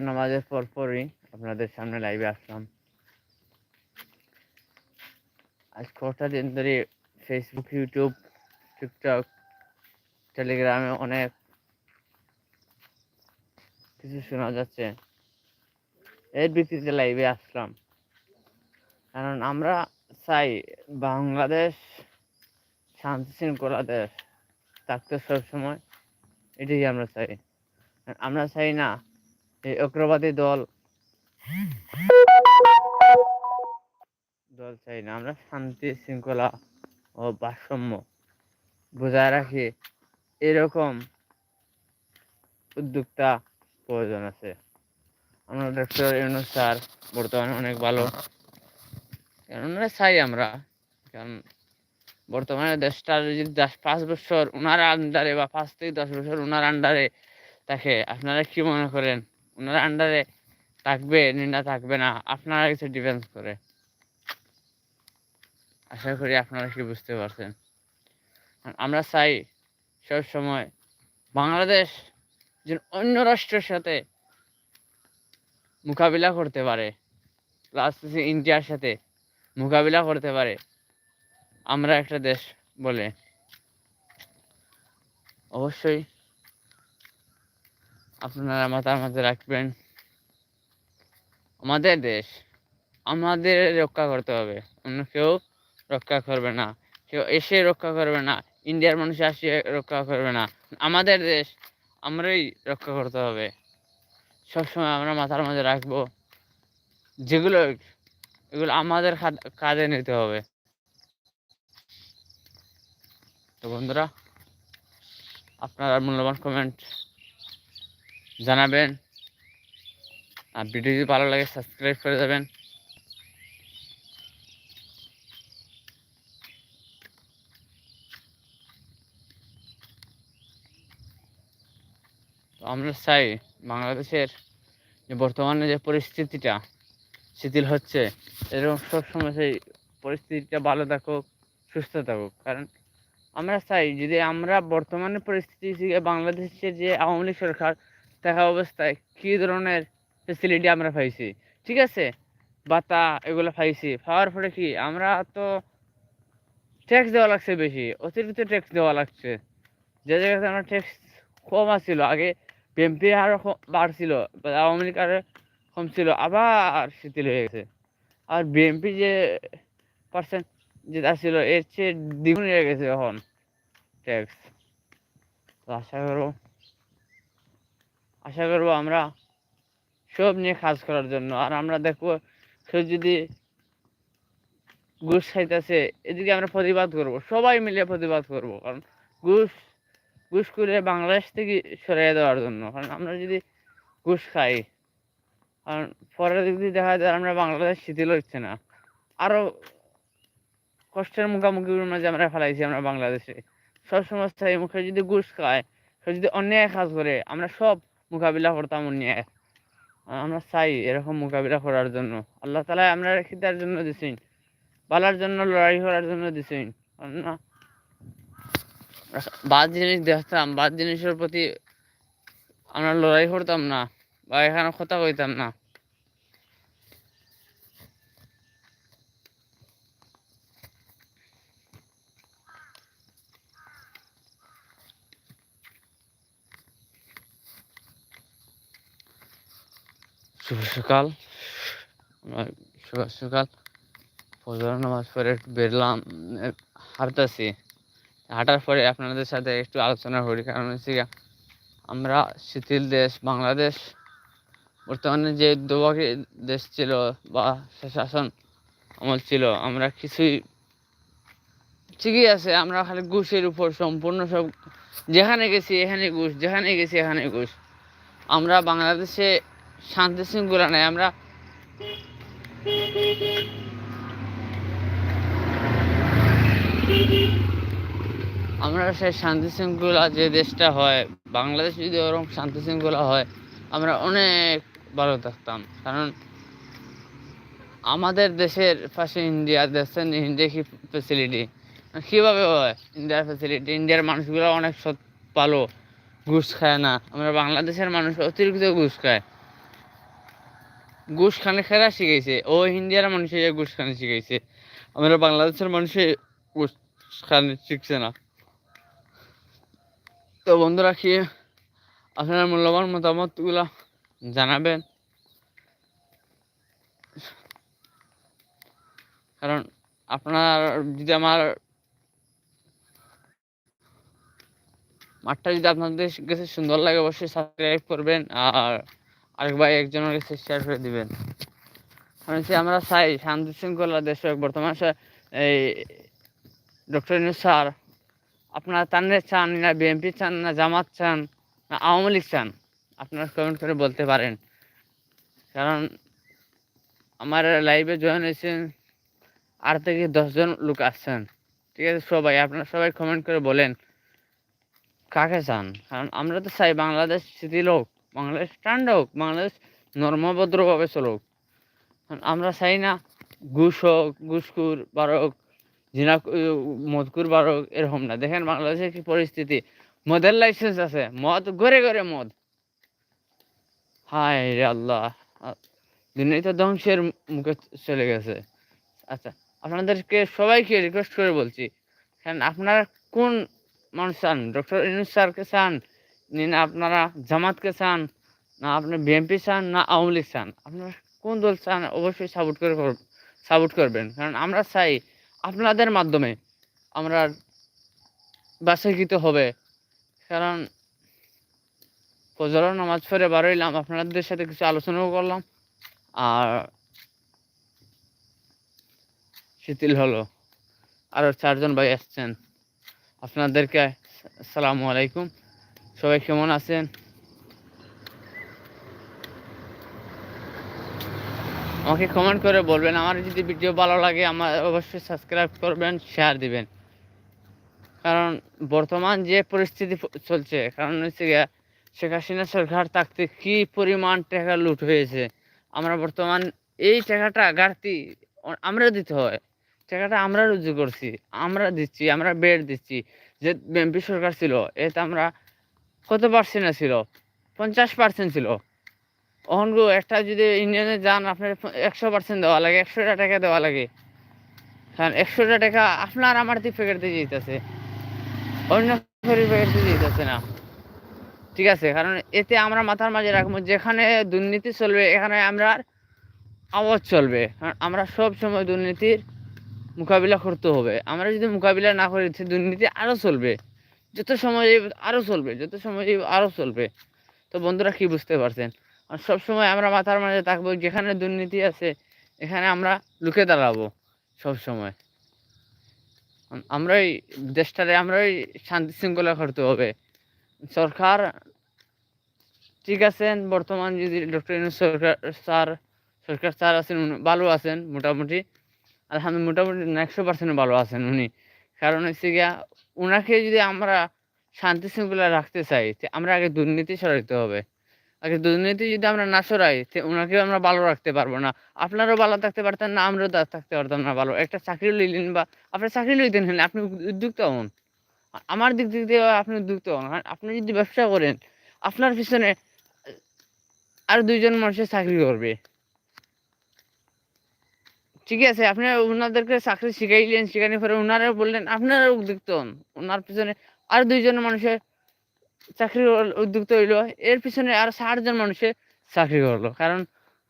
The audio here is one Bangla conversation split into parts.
নামাজের পর পরই আপনাদের সামনে লাইভে আসলাম। আজ কটা দিন ধরে ফেসবুক ইউটিউব টিকটক টেলিগ্রামে অনেক কিছু শোনা যাচ্ছে। এর ভিত্তিতে লাইভে আসলাম। কারণ আমরা চাই বাংলাদেশ শান্তি শৃঙ্খলা দেশ থাকতে সবসময়। এটাই আমরা চাই। আমরা চাই না এই অগ্রবাদী দল দল চাই না, আমরা শান্তি, শৃঙ্খলা ও ভারসাম্য বজায় রাখি। এরকম উদ্যোক্তা প্রয়োজন আছে। আমরা ডক্টর ইউনুস স্যার বর্তমানে অনেক ভালো। কেননা চাই আমরা, কারণ বর্তমানে দেশটা যদি পাঁচ বছর ওনার আন্ডারে বা পাঁচ থেকে দশ বছর ওনার আন্ডারে থাকে, আপনারা কি মনে করেন? ওনার আন্ডারে থাকবে নিন্দা থাকবে না? আপনারা কিছু ডিফেন্স করে। আশা করি আপনারা কি বুঝতে পারছেন? আমরা চাই সব সময় বাংলাদেশ যেন অন্য রাষ্ট্রের সাথে মোকাবিলা করতে পারে প্লাস ইন্ডিয়ার সাথে মোকাবিলা করতে পারে। আমরা একটা দেশ বলে। অবশ্যই আপনারা মাথার মাঝে রাখবেন। আমাদের দেশ, আমাদের রক্ষা করতে হবে। অন্য কেউ রক্ষা করবে না। কেউ এসে রক্ষা করবে না। ইন্ডিয়ার মানুষ আসে রক্ষা করবে না। আমাদের দেশ, আমরাই রক্ষা করতে হবে। সবসময় আমরা মাথার মাঝে রাখব। যেগুলো, এগুলো আমাদের কাঁধে নিতে হবে। তো বন্ধুরা, আপনারা মূল্যবান কমেন্ট জানাবেন। আর ভিডিও যদি ভালো লাগে সাবস্ক্রাইব করে দেবেন। আমরা চাই বাংলাদেশের যে বর্তমানে যে পরিস্থিতিটা, শিথিল হচ্ছে, এরকম সবসময় সেই পরিস্থিতিটা ভালো থাকুক, সুস্থ থাকুক। কারণ আমরা চাই যদি আমরা বর্তমানে পরিস্থিতি বাংলাদেশের যে আওয়ামী লীগ সরকার থাকা অবস্থায় কী ধরনের ফেসিলিটি আমরা পাইছি, ঠিক আছে? বাতা এগুলো পাইছি, পাওয়ার পরে কি আমরা তো ট্যাক্স দেওয়া লাগছে বেশি, অতিরিক্ত ট্যাক্স দেওয়া লাগছে। যে জায়গাতে আমরা ট্যাক্স কম আসছিল আগে বিএমপি আরও বাড়ছিল আওয়ামী লীগ আরও কম ছিল, আবার শিথিল হয়ে গেছে। আর বিএমপি যে পার্সেন্ট যেটা ছিল এর চেয়ে দ্বিগুণ হয়ে গেছে এখন ট্যাক্স তো আশা করব আশা করব আমরা সব নিয়ে কাজ করার জন্য। আর আমরা দেখব সে যদি ঘুষ খাইতেছে, এদিকে আমরা প্রতিবাদ করব। সবাই মিলে প্রতিবাদ করব, কারণ ঘুষ ঘুষ করে বাংলাদেশ থেকে সরিয়ে দেওয়ার জন্য। কারণ আমরা যদি ঘুষ খাই, কারণ পরের দিক দিয়ে দেখা যায় আমরা বাংলাদেশ শিথিল হচ্ছে না। আরও কষ্টের মুখোমুখির মাঝে আমরা ফেলাইছি আমরা বাংলাদেশে। সব সমস্যায় মুখে যদি ঘুষ খায়, সে যদি অন্যায় কাজ করে, আমরা সব মোকাবিলা করতাম অন্যায়। আমরা চাই এরকম মোকাবিলা করার জন্য। আল্লাহ তালা আমরা খিদার জন্য দিছেন। বালার জন্য, লড়াই করার জন্য দিছেন। বাদ জিনিস দেখতাম, বাদ জিনিসের প্রতি আমরা লড়াই করতাম না, বা এখানে কথা কইতাম না। শুভ সকাল। সকাল সকাল। ফজর নামাজ পরে একটু বেরলাম হাঁটতেছি। হাঁটার পরে আপনাদের সাথে একটু আলোচনা করি, কারণ হচ্ছে আমরা শিথিল দেশ, বাংলাদেশ, বর্তমানে যে দুর্ভাগী দেশ ছিল বা শাসন আমল ছিল, আমরা কিছুই ঠিকই আছে, আমরা খালি ঘুষের উপর সম্পূর্ণ সব যেখানে গেছি এখানে ঘুষ, যেখানে গেছি এখানে ঘুষ। আমরা বাংলাদেশে শান্তি শৃঙ্খলা নাই, আমরা আমরা সেই শান্তি শৃঙ্খলা যে দেশটা হয়, বাংলাদেশ যদি ওরকম শান্তি শৃঙ্খলা হয়, আমরা অনেক ভালো থাকতাম। কারণ আমাদের দেশের পাশে ইন্ডিয়া দেশের ইন্ডিয়া কি ফেসিলিটি কীভাবে হয়? ইন্ডিয়ার ফেসিলিটি ইন্ডিয়ার মানুষগুলো অনেক সৎ ভালো, ঘুষ খায় না। আমরা বাংলাদেশের মানুষ অতিরিক্ত ঘুষ খায়। ঘুষ খানে খেরা শিখাইছে। ও ইন্ডিয়ার মানুষে ঘুষ খানে শিখাইছে। আমরা বাংলাদেশের মানুষে ঘুষ খানে শিখছে না। তো বন্ধুরা, কি আপনার মূল্যবান মতামতগুলো জানাবেন? কারণ আপনার, যদি আমার মাঠটা যদি আপনাদের কাছে সুন্দর লাগে, অবশ্যই সাবস্ক্রাইব করবেন। আর আরেক ভাই একজনের কাছে শেয়ার করে দিবেন। হচ্ছে আমরা চাই শান্তি শৃঙ্খলা দেশ বর্তমান এই ডক্টর ইউনুস স্যার আপনারা তানরে চান না বিএনপি চান না, জামাত চান না, আওয়ামী লীগ চান, আপনারা কমেন্ট করে বলতে পারেন। কারণ আমার লাইভে জয়েন হয়েছেন আট থেকে দশজন লোক আসছেন। ঠিক আছে, সবাই, আপনারা সবাই কমেন্ট করে বলেন, কাকে চান? কারণ আমরা তো চাই বাংলাদেশ শিথিল হোক। বাংলাদেশ ঠান্ডা হোক বাংলাদেশ নর্মভদ্রভাবে চলুক। আমরা চাই না ঘুষ হোক, ঘুষখুর বারক জিনা মদকুর বারক এরকম না। দেখেন বাংলাদেশের কি পরিস্থিতি। মদের লাইসেন্স আছে, মদ, ঘরে ঘরে মদ। হায় রে আল্লাহ। দুনিয়া তো ধ্বংসের মুখে চলে গেছে। আচ্ছা আপনাদেরকে সবাইকে রিকোয়েস্ট করে বলছি, কারণ আপনারা কোন মানুষ চান? ডক্টর ইনুস স্যারকে চান? আপনারা জামাতকে চান, না আপনি বিএনপি চান, না আওয়ামী লীগ চান, আপনারা কোন দল চান অবশ্যই সাপোর্ট করে সাপোর্ট করবেন। কারণ আমরা চাই আপনাদের মাধ্যমে আমরা বাছাইকৃত হবে। কারণ ফজরের নামাজ পড়ে বারোইলাম আপনাদের সাথে কিছু আলোচনাও করলাম, আর শিথিল হলো। আরও চারজন ভাই আসছেন। আপনাদেরকে আসসালামু আলাইকুম। সবাই কেমন আছেন? আমাকে কমেন্ট করে বলবেন, আমার যদি ভিডিও ভালো লাগে, আমার অবশ্যই সাবস্ক্রাইব করবেন শেয়ার দিবেন। কারণ বর্তমান যে পরিস্থিতি চলছে, কারণ হচ্ছে শেখ হাসিনা সরকার থাকতে কি পরিমাণ টাকা লুট হয়েছে? আমরা বর্তমান এই টাকাটা ঘাটতি আমরা দিতে হয়। টাকাটা আমরা রুজু করছি, আমরা দিচ্ছি, আমরা বেড দিচ্ছি। যে বিএনপি সরকার ছিল এতে আমরা কত পার্সেন্ট ছিল? পঞ্চাশ পার্সেন্ট ছিল। অহনগো একটা যদি ইন্ডিয়ানে যান, আপনার একশো পার্সেন্ট দেওয়া লাগে, একশোটা টাকা দেওয়া লাগে। কারণ একশোটা টাকা আপনার আমার ফেকেট দিয়ে যেতেছে অন্য ফেরির ফেকেট দিয়ে যেতেছে না। ঠিক আছে, কারণ এতে আমরা মাথার মাঝে রাখব, যেখানে দুর্নীতি চলবে, এখানে আমরা আওয়াজ চলবে। কারণ আমরা সব সময় দুর্নীতির মোকাবিলা করতে হবে। আমরা যদি মোকাবিলা না করি, দুর্নীতি আরও চলবে। যত সময় আরও চলবে, যত সময় আরও চলবে। তো বন্ধুরা কি বুঝতে পারছেন? আর সব সময় আমরা মাথার মাঝে থাকব, যেখানে দুর্নীতি আছে, এখানে আমরা লুকে দাঁড়াবো সব সময়। আম- আমরাই দেশটারে আমরাই শান্তি শৃঙ্খলা করতে হবে। সরকার ঠিক আছেন, বর্তমান যদি ডক্টর ইউনুস সরকার, স্যার সরকার স্যার আছেন ভালো আছেন মোটামুটি। আলহামদুলিল্লাহ, মোটামুটি একশো পার্সেন্ট ভালো আছেন উনি। কারণ হচ্ছে গিয়া ওনাকে যদি আমরা শান্তি শৃঙ্খলা রাখতে চাই আমরা আগে দুর্নীতি সরাইতে হবে। আগে দুর্নীতি যদি আমরা না সরাই ওনাকেও আমরা ভালো রাখতে পারব না। আপনারও ভালো থাকতে পারতেন না, আমরাও থাকতে পারতাম না ভালো। একটা চাকরি লইলেন বা আপনার চাকরি লইতেন হলেন আপনি উদ্যোক্তা হন। আমার দিক দিক দিয়ে আপনি উদ্যোক্তা হন। আপনি যদি ব্যবসা করেন, আপনার পিছনে আর দুইজন মানুষের চাকরি করবে। ঠিক আছে আপনি ওনাদেরকে চাকরি শিখাইলেন, শিখানোর পরে ওনারা বললেন আপনারা উদ্যুক্ত হন। ওনার পিছনে আর দুইজন মানুষের চাকরি উদ্যুক্ত হইল, এর পিছনে আর ষাটজন মানুষের চাকরি করল কারণ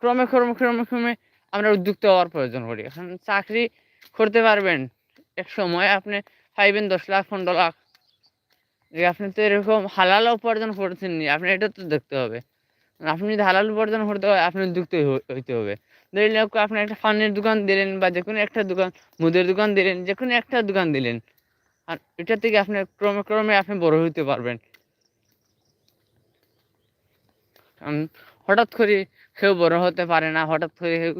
ক্রমে ক্রমে ক্রমে ক্রমে আমরা উদ্যুক্ত হওয়ার প্রয়োজন করি। কারণ চাকরি করতে পারবেন এক সময়, আপনি পাইবেন দশ লাখ, পনেরো লাখ। যে আপনি তো এরকম হালাল উপার্জন করছেন নি, আপনি এটা তো দেখতে হবে। আপনি যদি হালাল উপার্জন করতে হয়, আপনি উদ্যুক্ত হইতে হবে। ধরে আপনি একটা ফানের দোকান দিলেন বা যে কোনো একটা দোকান, মুদের দোকান দিলেন, যে কোনো একটা দোকান দিলেন, আর এটা থেকে আপনি ক্রমে ক্রমে আপনি বড় হইতে পারবেন। হঠাৎ করে কেউ বড় হতে পারে না, হঠাৎ করে কেউ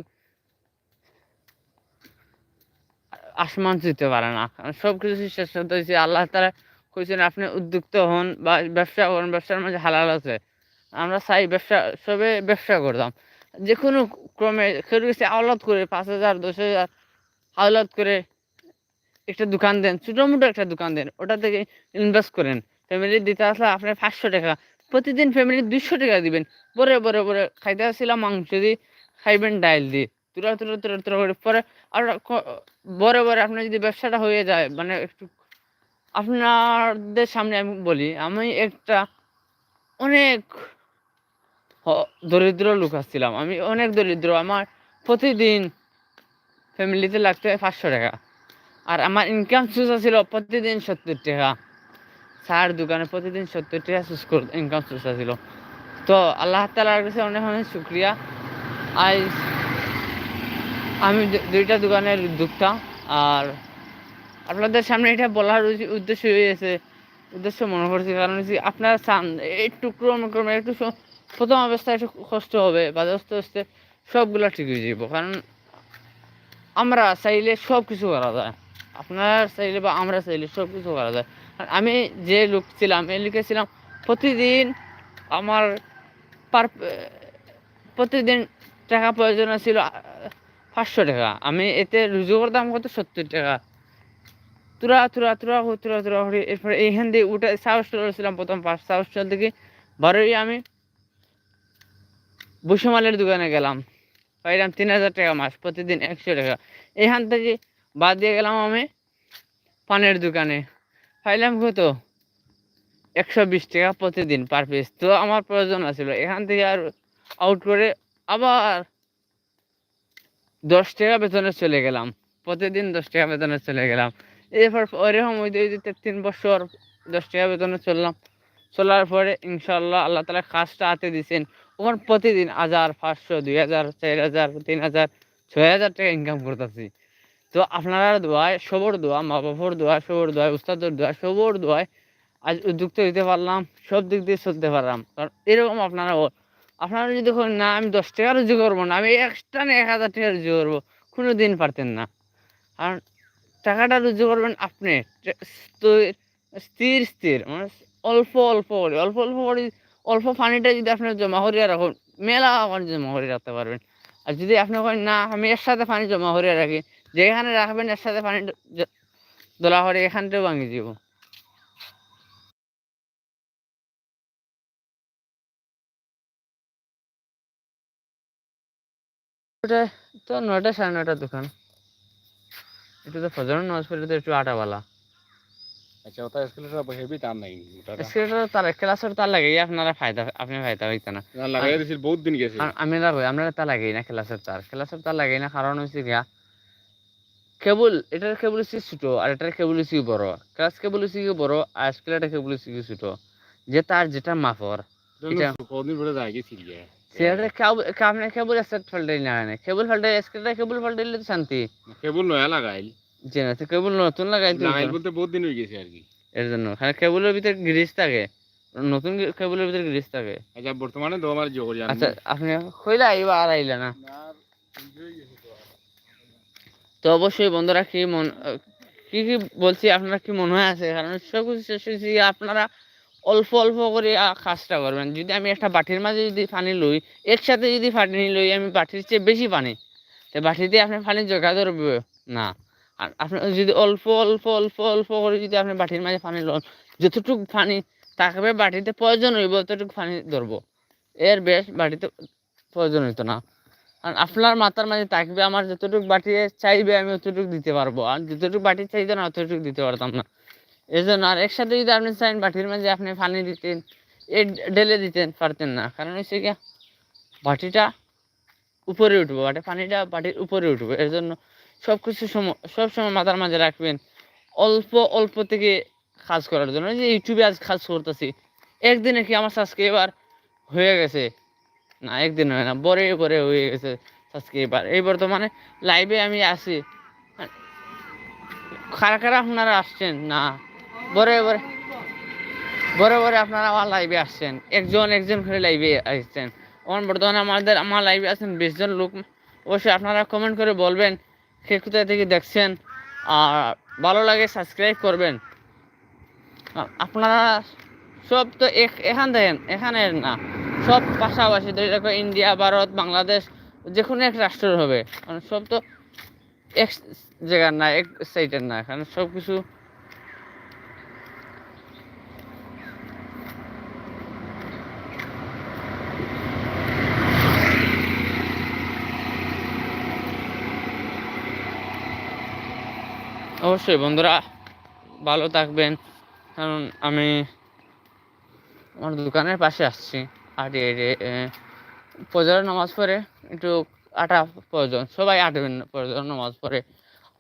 আসমান ছুঁতে পারে না। সব কিছু শেষ হতে হয়েছে আল্লাহ তারা কইছেন, আপনি উদ্যুক্ত হন বা ব্যবসা করুন, ব্যবসার মাঝে হালাল আছে। আমরা চাই ব্যবসা, সবে ব্যবসা করতাম। যে কোনো ক্রমে কাছে আওলাদ করে পাঁচ হাজার, দশ হাজার, আওলাদ করে একটা দোকান দেন, ছোটো মোটো একটা দোকান দেন, ওটা থেকে ইনভেস্ট করেন। ফ্যামিলি দিতে আসলে আপনার পাঁচশো টাকা, প্রতিদিন ফ্যামিলি দুশো টাকা দিবেন। বরে বরে বরে খাইতে আসছিলাম, মাংস দিয়ে খাইবেন, ডাইল দিয়ে। তুরা তুরা তুরা তুরা করে পরে আর বরে বরে আপনার যদি ব্যবসাটা হয়ে যায় মানে একটু আপনাদের সামনে আমি বলি, আমি একটা অনেক দরিদ্র লোক আসছিলাম। আমি অনেক দরিদ্র। আমার প্রতিদিন ফ্যামিলিতে লাগতো পাঁচশো টাকা। আর আমার ইনকাম সোর্স ছিল প্রতিদিন সত্তর টাকা। চার দোকানে প্রতিদিন সত্তর টাকা কর ইনকাম সোর্স ছিল তো আল্লাহ তালার কাছে অনেক অনেক শুক্রিয়া। আজ আমি দুইটা দোকানের উদ্যোক্তা। আর আপনাদের সামনে এটা বলার উদ্দে- উদ্দেশ্য হয়েছে উদ্দেশ্য মনে করছি কারণ হচ্ছে আপনারা চান, একটু ক্রমে ক্রমে একটু প্রথম অবস্থায় একটু কষ্ট হবে বা আস্তে আস্তে সবগুলো ঠিক হয়ে যাব কারণ আমরা চাইলে সব কিছু করা যায়। আপনারা চাইলে বা আমরা চাইলে সব কিছু করা যায়। আর আমি যে লোক ছিলাম, এই লিখেছিলাম প্রতিদিন আমার পার, প্রতিদিন টাকা প্রয়োজন ছিল পাঁচশো টাকা। আমি এতে রুজু করতাম কত? সত্তর টাকা। তুরা তুরা তুরা তুরা তুরা এরপরে এইখান দিয়ে উঠে সাউথ ছিলাম প্রথম পাঁচ। সাউথ স্টল থেকে বারোই আমি বসুমালের দোকানে গেলাম। পাইলাম তিন হাজার টাকা মাস, প্রতিদিন একশো টাকা। এইখান থেকে বাদ দিয়ে গেলাম আমি পানের দোকানে। পাইলাম কত? একশো বিশ টাকা প্রতিদিন পার পিস তো আমার প্রয়োজন আছিল, এখান থেকে আর আউট করে আবার দশ টাকা বেতনে চলে গেলাম। প্রতিদিন দশ টাকা বেতনে চলে গেলাম। এরপর ওইরকম ওই দুই তিন বছর দশ টাকা বেতনে চললাম। চলার পরে ইনশাল্লাহ আল্লাহ তালা কাজটা হাতে দিয়েছেন ওখান প্রতিদিন হাজার পাঁচশো, দুই হাজার, চার হাজার, তিন হাজার, ছয় হাজার টাকা ইনকাম করতেছি। তো আপনারা দোয়ায় সবর দোয়া মা বাবার দোয়া সবর দোয়া, উস্তাদের দোয়া সবর দোয়ায় আজ উদ্যুক্ত হইতে পারলাম, সব দিক দিয়ে চলতে পারলাম। কারণ এরকম আপনারা আপনারা যদি না, আমি দশ টাকা রুজু করব না, আমি এক্সট্রা এক হাজার টাকা রুজু করব কোনো দিন পারতেন না। কারণ টাকাটা রুজু করবেন আপনি স্থির স্থির মানে অল্প অল্প করে, অল্প অল্প করে অল্প পানিটা যদি আপনি জমা করিয়া রাখুন, মেলা পানি জমা করে রাখতে পারবেন। আর যদি আপনি করেন না, আমি এর সাথে পানি জমা করে রাখি, যেখানে রাখবেন এর সাথে পানি দোলা করে এখানটাও ভাঙি দিব। তো নয়টা সাড়ে নয়টার দোকান। এটা তো ফজর নামাজ পড়লে তো একটু আটাওয়ালা আচ্ছা ওটা স্কেলেটর হেভি তার নাই ওটা সেটা তার ক্লাসের তার লাগে আপনারা ফায়দা আপনি ফায়দা হইতে না না লাগাই দিছিল বহুত দিন গেছে আর আমি লাগো আমরা তার লাগাই না ক্লাসের তার ক্লাসের তার লাগাই না কারণ হচ্ছে গিয়া কেবল এটার কেবল হচ্ছে ছোট আর এটার কেবল হচ্ছে বড় ক্লাস কেবল হচ্ছে কি বড় আর স্কেলেটার কেবল হচ্ছে কি ছোট যে তার যেটা মাপর এটা- কদিন পরে যায় গেছিল গিয়ে সেটা আপনি কেবল সেট ফাল্টাই না না কেবল ফাল্টাই স্কেলেটার কেবল ফাল্টাইলে তো শান্তি কেবল নয়া লাগাইল কেবল নতুন লাগাই বলতে বহুত দিন হয়ে গেছে আর কি। এর জন্য কারণ কেবলের ভিতরে থাকে। নতুন কেবলের ভিতরে থাকে। আচ্ছা বর্তমানে তো আমার জোর জানি। আচ্ছা আপনি কইলা আইবা আর আইলা না? তো অবশ্যই বন্ধুরা কি মন কি কি বলছি আপনারা কি মনে হয় আছে? কারণ সব কিছু শেষ হয়েছে আপনারা অল্প অল্প করে কাজটা করবেন। যদি আমি একটা বাটির মাঝে যদি পানি লই একসাথে যদি পানি লই আমি বাটির চেয়ে বেশি পানি। তো বাটিতে আপনি পানি জোগা ধরবে না। আর আপনি যদি অল্প অল্প অল্প অল্প করে যদি আপনি বাটির মাঝে পানি লন, যতটুকু পানি থাকবে বাটিতে প্রয়োজন হইব, ততটুকু পানি ধরবো। এর বেশ বাটিতে প্রয়োজন হইতো না। আর আপনার মাথার মাঝে থাকবে, আমার যতটুকু বাটি চাইবে, আমি অতটুকু দিতে পারব। আর যতটুকু বাটি চাইতো না, অতটুকু দিতে পারতাম না। এই জন্য আর একসাথে যদি আপনি চাইন, বাটির মাঝে আপনি পানি দিতেন, এ ঢেলে দিতেন, পারতেন না। কারণ হচ্ছে কি বাটিটা উপরে উঠবো, বাটি, পানিটা বাটির উপরে উঠবো। এর জন্য সব কিছু সব সময় মাথার মাঝে রাখবেন। অল্প অল্প থেকে কাজ করার জন্য। যে ইউটিউবে আজ কাজ করতেছি। একদিনে কি আমার সাবস্ক্রাইবার হয়ে গেছে? না, একদিন হয় না। বরে বরে হয়ে গেছে সাবস্ক্রাইবার এই বর্তমানে লাইভে আমি আসি খারা কারা আপনারা আসছেন? না। বরে বরে বরে বরে আপনারা আমার লাইভে আসছেন। একজন একজন করে লাইভে আসছেন। এখন বর্তমানে আমাদের, আমার লাইভে আছেন বিশজন লোক। অবশ্যই আপনারা কমেন্ট করে বলবেন কে কোথায় থেকে দেখছেন, আর ভালো লাগে সাবস্ক্রাইব করবেন। আপনারা সব তো এখ- এখান দেখেন এখানে না, সব পাশাপাশি ধরে ইন্ডিয়া, ভারত, বাংলাদেশ যে কোনো এক রাষ্ট্রের হবে। কারণ সব তো এক জায়গার না, এক সাইডের না কারণ সব কিছু অবশ্যই, বন্ধুরা, ভালো থাকবেন। কারণ আমি আমার দোকানের পাশে আসছি। আর প্রয়োজন নামাজ পড়ে একটু আটা প্রয়োজন। সবাই আটবেন প্রয়োজন নামাজ পড়ে।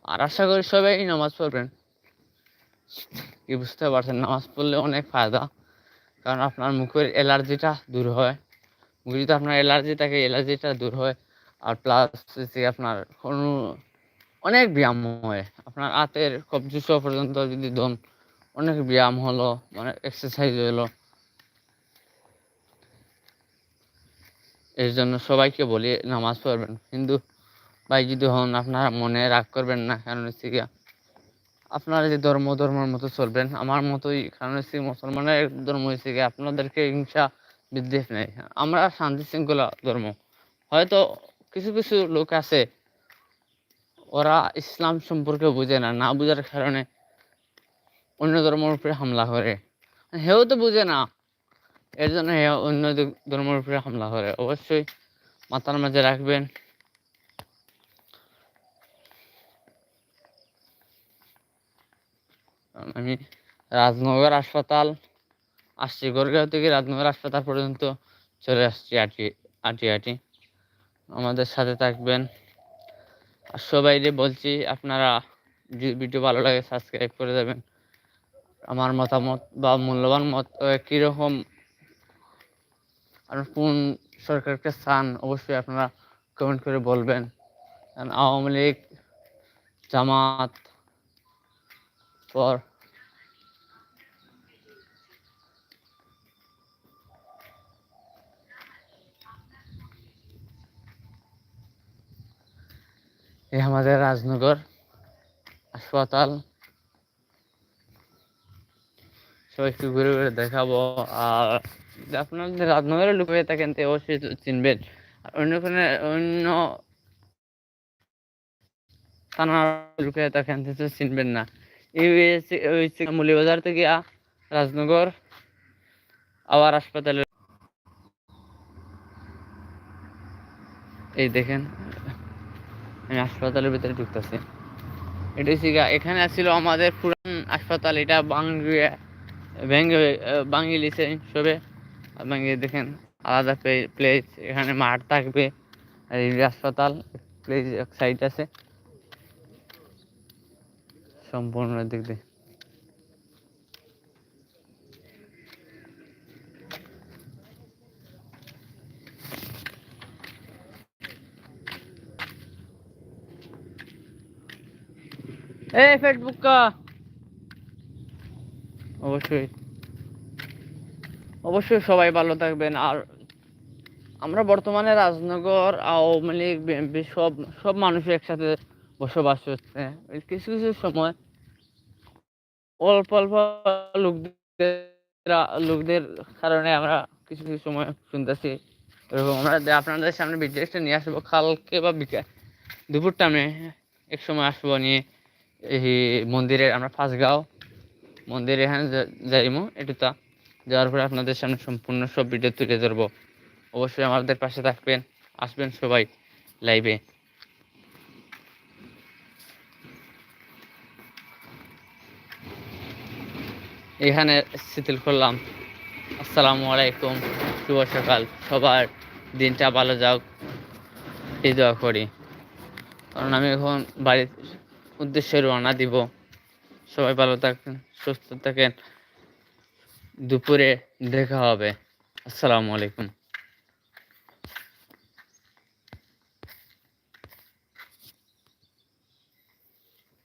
আর আশা করি সবাই নামাজ পড়বেন। কি বুঝতে পারছেন, নামাজ পড়লে অনেক ফায়দা। কারণ আপনার মুখের অ্যালার্জিটা দূর হয়। মুখে যদি আপনার অ্যালার্জি থাকে, অ্যালার্জিটা দূর হয়। আর প্লাস আপনার কোনো অনেক ব্যায়াম হয়। আপনার হাতের কবজি পর্যন্ত যদি দম অনেক ব্যায়াম হলো মানে এক্সারসাইজ হলো। এর জন্য সবাইকে বলি, নামাজ পড়বেন। কিন্তু ভাই, যদি হন, আপনারা মনে রাগ করবেন না, কারণ আপনারা যে ধর্ম, ধর্মের মতো চলবেন, আমার মতোই, কারণ হচ্ছে মুসলমানের ধর্ম হচ্ছে গিয়ে আপনাদেরকে হিংসা, বিদ্বেষ নেই। আমরা শান্তি শৃঙ্খলা ধর্ম। হয়তো কিছু কিছু লোক আছে ওরা ইসলাম সম্পর্কে বুঝে না না বুঝার কারণে অন্য ধর্মের উপরে হামলা করে। হেও তো বুঝে না, এর জন্য হে অন্য ধর্মের উপরে হামলা করে। অবশ্যই মাথার মাঝে রাখবেন। আমি রাজনগর হাসপাতাল আসছি গড়গাঁও থেকে রাজনগর হাসপাতাল পর্যন্ত চলে আসছি, আটি আটি আটি। আমাদের সাথে থাকবেন। আর সবাইকে বলছি, আপনারা ভিডিও ভালো লাগে সাবস্ক্রাইব করে দেবেন। আমার মতামত বা মূল্যবান মত কীরকম আর কোন সরকারকে চান, অবশ্যই আপনারা কমেন্ট করে বলবেন। আওয়ামী লীগ, জামাত, পর এই আমাদের রাজনগর হাসপাতাল। সবাইকে ঘুরে ঘুরে দেখাবো। আর আপনাদের রাজনগরে লোক হয়ে থাকেন, তো অবশ্যই চিনবেন। আর অন্য কোনো, অন্য থানার লোক হয়ে থাকেন, তো চিনবেন না। এই হয়েছে হয়েছে থেকে রাজনগর, আবার হাসপাতালে। এই দেখেন। আমি হাসপাতালের ভিতরে ঢুকতেছি। এটা হচ্ছে এখানে ছিল আমাদের পুরান হাসপাতাল, এটা বাঙ্গিয়া বাঙ্গি লিসে সবে। আর দেখেন, আলাদা প্লেস এখানে মাঠ থাকবে। আর এই হাসপাতাল প্লেস এক সাইড আছে। সম্পূর্ণ দিক দিয়ে। এই ফেসবুক অবশ্যই। অবশ্যই সবাই ভালো থাকবেন। আর আমরা বর্তমানে রাজনগর, আওয়ামী লীগ, বিএনপি সব সব মানুষই একসাথে বসবাস করছে। কিছু কিছু সময় অল্প অল্প লোকদের লোকদের কারণে আমরা কিছু কিছু সময় শুনতেছি। এরকম আমরা আপনাদের সামনে ভিডিওটা নিয়ে আসব। কালকে বা বিকাল দুপুর টাইমে এক সময় আসব নিয়ে। এই মন্দিরের আমরা ফাঁসগাঁও মন্দিরে এখানে যাইমো যাইমু, এটুতা। যাওয়ার পরে আপনাদের সামনে সম্পূর্ণ সব ভিডিও তুলে ধরবো। অবশ্যই আমাদের পাশে থাকবেন, আসবেন সবাই লাইভে এখানে শিথিল করলাম। আসসালামু আলাইকুম, শুভ সকাল। সবার দিনটা ভালো যাক, এই দোয়া করি। কারণ আমি এখন বাড়ির উদ্দেশ্যে রওনা দিব। সবাই ভালো থাকেন সুস্থ থাকেন। দুপুরে দেখা হবে। আসসালামু আলাইকুম।